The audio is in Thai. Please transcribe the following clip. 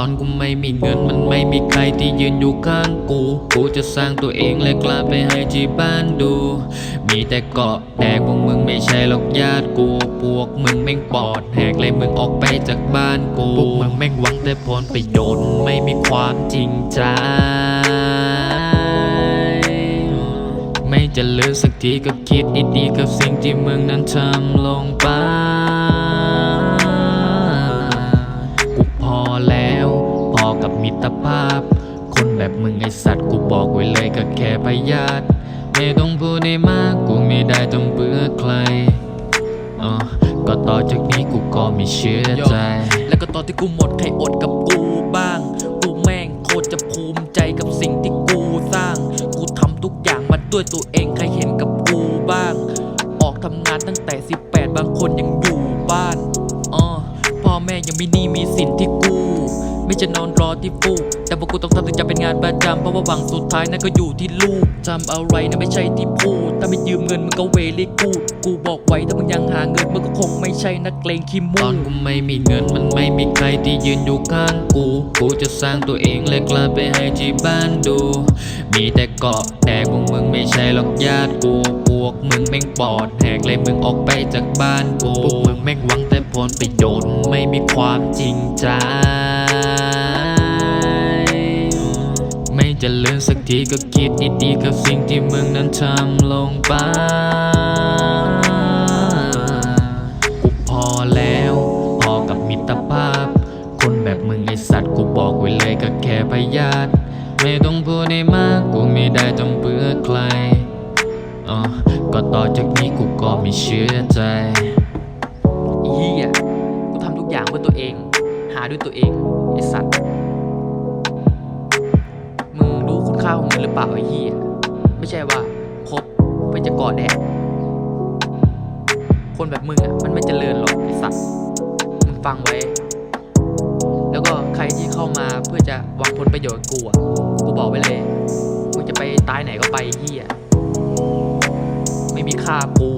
อนกูไม่มีเงินมันไม่มีใครที่ยืนอยู่ข้างกู กูจะสร้างตัวเองและกลับไปให้ที่บ้านดู มีแต่เกาะแดกพวกมึงไม่ใช่หรอกญาติกูพวกมึงแม่งปอดแหกเลยมึงออกไปจากบ้านกูพวกมึงแม่งหวังแต่ผลประโยชน์ไม่มีความจริงใจไม่จะเลือกสักทีก็คิดดีๆกับสิ่งที่มึงนั้นทำลงไป ตภาพ คนแบบมึงไอสัตว์กูบอกไว้เลยก็แค่พยาธิไม่ต้องพูดได้มากกูไม่ได้ต้องเบื่อใครอะก็ต่อจากนี้กูก็ไม่เชื่อใจ แล้วก็ตอนที่กูหมดใครอดกับกูบ้าง กูแม่งโคตรจะภูมิใจกับสิ่งที่กูสร้าง กูทำทุกอย่างมาด้วยตัวเองใครเห็นกับกูบ้าง ออกทำงานตั้งแต่ 18 บางคนยังอยู่บ้านอ๋อพ่อแม่ยังมีหนี้มีสินที่กู ไม่จะนอนรอที่ฟูกแต่พวกกูต้องทำถึงจะเป็นงานประจำเพราะว่าหวังสุดท้ายนั่นก็อยู่ที่ลูกจำอะไรนะไม่ใช่ที่พูด ถ้าไม่ยืมเงินมึงก็เวลีกูดกูบอกไว้ถ้ามึงยังหาเงินมึงก็คงไม่ใช่นักเลงขี้มูอนกกูไม่มีเงินมันไม่มีใครที่ยืนอยู่ข้างกูกูจะสร้างตัวเองและกลับไปให้ที่บ้านดู มีแต่เกาะแต่พวกมึงไม่ใช่หรอกญาติกูพวกมึงแม่งปอดแหกเลยมึงออกไปจากบ้านกูพวกมึงแม่งหวังแต่ผลประโยชน์ไม่มีความจริงใจ จะเลือนสักทีก็คิดดีๆกับสิ่งที่มึงนั้นทำลงไปกูพอแล้ว พอกับมิตรภาพ คนแบบมึงไอสัตว์กูบอกไว้เลยก็แค่พยาธิไม่ต้องพูดได้มากกูไม่ได้ต้องเบื่อใครอะก็ต่อจากนี้กูก็ไม่เชื่อใจเหี้ยกูทำทุกอย่างเพื่อตัวเอง หาด้วยตัวเองไอสัตว์ ค่าของเงินหรือเปล่าไอ้เหี้ยไม่ใช่ว่าคบเพื่อจะกอดแดกคนแบบมึงอะมันไม่เจริญหรอกไอสัตว์มึงฟังไว้ แล้วก็ใครที่เข้ามาเพื่อจะหวังผลประโยชน์กูอะกูบอกไว้เลยมึงจะไปตายไหนก็ไปเหี้ยไม่มีค่ากู